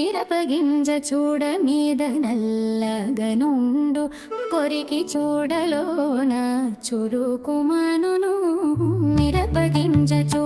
మిరపగింజ చూడ మీద నల్లగనుండు. కొరికి చూడలోన చురుకుమను మిరపగింజ చూ